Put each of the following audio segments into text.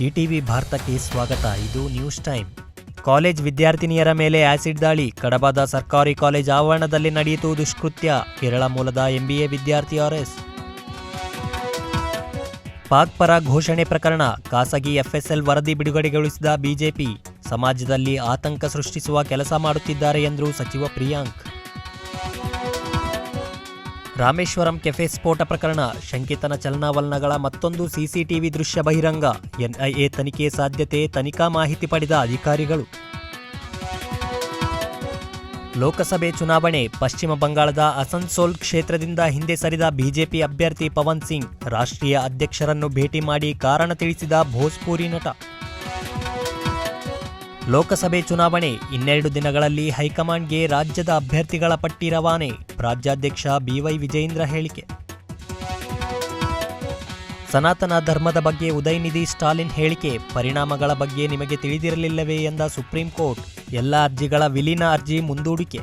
ETV ಭಾರತಕ್ಕೆ ಸ್ವಾಗತ. ಇದು ನ್ಯೂಸ್ ಟೈಮ್. ಕಾಲೇಜ್ ವಿದ್ಯಾರ್ಥಿನಿಯರ ಮೇಲೆ ಆಸಿಡ್ ದಾಳಿ. ಕಡಬದ ಸರ್ಕಾರಿ ಕಾಲೇಜ್ ಆವರಣದಲ್ಲಿ ನಡೆಯಿತು ದುಷ್ಕೃತ್ಯ. ಕೇರಳ ಮೂಲದ ಎಂಬಿಎ ವಿದ್ಯಾರ್ಥಿ ಆರ್ಎಸ್. ಪಾಕ್ ಪರ ಘೋಷಣೆ ಪ್ರಕರಣ. ಖಾಸಗಿ ಎಫ್ಎಸ್ಎಲ್ ವರದಿ ಬಿಡುಗಡೆಗೊಳಿಸಿದ ಬಿಜೆಪಿ. ಸಮಾಜದಲ್ಲಿ ಆತಂಕ ಸೃಷ್ಟಿಸುವ ಕೆಲಸ ಮಾಡುತ್ತಿದ್ದಾರೆ ಎಂದರು ಸಚಿವ ಪ್ರಿಯಾಂಕ್. ರಾಮೇಶ್ವರಂ ಕೆಫೆ ಸ್ಫೋಟ ಪ್ರಕರಣ, ಶಂಕಿತನ ಚಲನವಲನಗಳ ಮತ್ತೊಂದು ಸಿಸಿಟಿವಿ ದೃಶ್ಯ ಬಹಿರಂಗ, ಎನ್ಐಎ ತನಿಖೆ ಸಾಧ್ಯತೆ, ತನಿಖಾ ಮಾಹಿತಿ ಪಡೆದ ಅಧಿಕಾರಿಗಳು. ಲೋಕಸಭೆ ಚುನಾವಣೆ, ಪಶ್ಚಿಮ ಬಂಗಾಳದ ಅಸನ್ಸೋಲ್ ಕ್ಷೇತ್ರದಿಂದ ಹಿಂದೆ ಸರಿದ ಬಿಜೆಪಿ ಅಭ್ಯರ್ಥಿ ಪವನ್ ಸಿಂಗ್, ರಾಷ್ಟ್ರೀಯ ಅಧ್ಯಕ್ಷರನ್ನು ಭೇಟಿ ಮಾಡಿ ಕಾರಣ ತಿಳಿಸಿದ ಭೋಜ್ಪುರಿ ನಟ. ಲೋಕಸಭೆ ಚುನಾವಣೆ ಇನ್ನೆರಡು ದಿನಗಳಲ್ಲಿ ಹೈಕಮಾಂಡ್ಗೆ ರಾಜ್ಯದ ಅಭ್ಯರ್ಥಿಗಳ ಪಟ್ಟಿ ರವಾನೆ, ರಾಜ್ಯಾಧ್ಯಕ್ಷ ಬಿವೈ ವಿಜಯೇಂದ್ರ ಹೇಳಿಕೆ. ಸನಾತನ ಧರ್ಮದ ಬಗ್ಗೆ ಉದಯನಿಧಿ ಸ್ಟಾಲಿನ್ ಹೇಳಿಕೆ, ಪರಿಣಾಮಗಳ ಬಗ್ಗೆ ನಿಮಗೆ ತಿಳಿದಿರಲಿಲ್ಲವೇ ಎಂದ ಸುಪ್ರೀಂ ಕೋರ್ಟ್, ಎಲ್ಲ ಅರ್ಜಿಗಳ ವಿಲೀನ ಅರ್ಜಿ ಮುಂದೂಡಿಕೆ.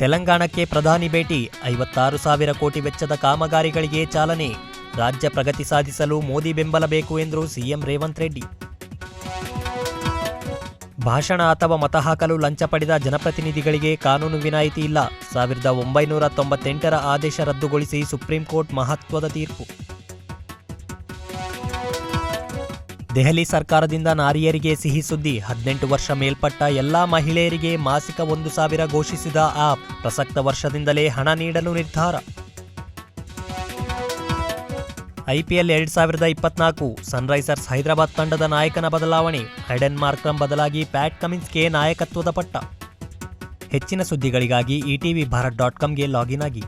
ತೆಲಂಗಾಣಕ್ಕೆ ಪ್ರಧಾನಿ ಭೇಟಿ, ಐವತ್ತಾರು ಸಾವಿರ ಕೋಟಿ ವೆಚ್ಚದ ಕಾಮಗಾರಿಗಳಿಗೆ ಚಾಲನೆ, ರಾಜ್ಯ ಪ್ರಗತಿ ಸಾಧಿಸಲು ಮೋದಿ ಬೆಂಬಲ ಬೇಕು ಎಂದರು ಸಿಎಂ ರೇವಂತ್ ರೆಡ್ಡಿ. ಭಾಷಣ ಅಥವಾ ಮತ ಹಾಕಲು ಲಂಚ ಪಡೆದ ಜನಪ್ರತಿನಿಧಿಗಳಿಗೆ ಕಾನೂನು ವಿನಾಯಿತಿ ಇಲ್ಲ. ಸಾವಿರದ ಒಂಬೈನೂರ ತೊಂಬತ್ತೆಂಟರ ಆದೇಶ ರದ್ದುಗೊಳಿಸಿ ಸುಪ್ರೀಂ ಕೋರ್ಟ್ ಮಹತ್ವದ ತೀರ್ಪು. ದೆಹಲಿ ಸರ್ಕಾರದಿಂದ ನಾರಿಯರಿಗೆ ಸಿಹಿ ಸುದ್ದಿ. ಹದಿನೆಂಟು ವರ್ಷ ಮೇಲ್ಪಟ್ಟ ಎಲ್ಲಾ ಮಹಿಳೆಯರಿಗೆ ಮಾಸಿಕ ಒಂದು ಸಾವಿರ ಘೋಷಿಸಿದ ಆಪ್ ಪ್ರಸಕ್ತ ವರ್ಷದಿಂದಲೇ ಹಣ ನೀಡಲು ನಿರ್ಧಾರ. ಐಪಿಎಲ್ ಎರಡ್ ಸಾವಿರದ ಇಪ್ಪತ್ನಾಲ್ಕು ಸನ್ರೈಸರ್ಸ್ ಹೈದರಾಬಾದ್ ತಂಡದ ನಾಯಕನ ಬದಲಾವಣೆ ಹೈಡೆನ್ ಮಾರ್ಕ್ರಮ್ ಬದಲಾಗಿ ಪ್ಯಾಟ್ ಕಮಿನ್ಸ್ಗೆ ನಾಯಕತ್ವದ ಪಟ್ಟ. ಹೆಚ್ಚಿನ ಸುದ್ದಿಗಳಿಗಾಗಿ ಇಟಿವಿ ಭಾರತ್ ಡಾಟ್ ಕಾಮ್ಗೆ ಲಾಗಿನ್ ಆಗಿ.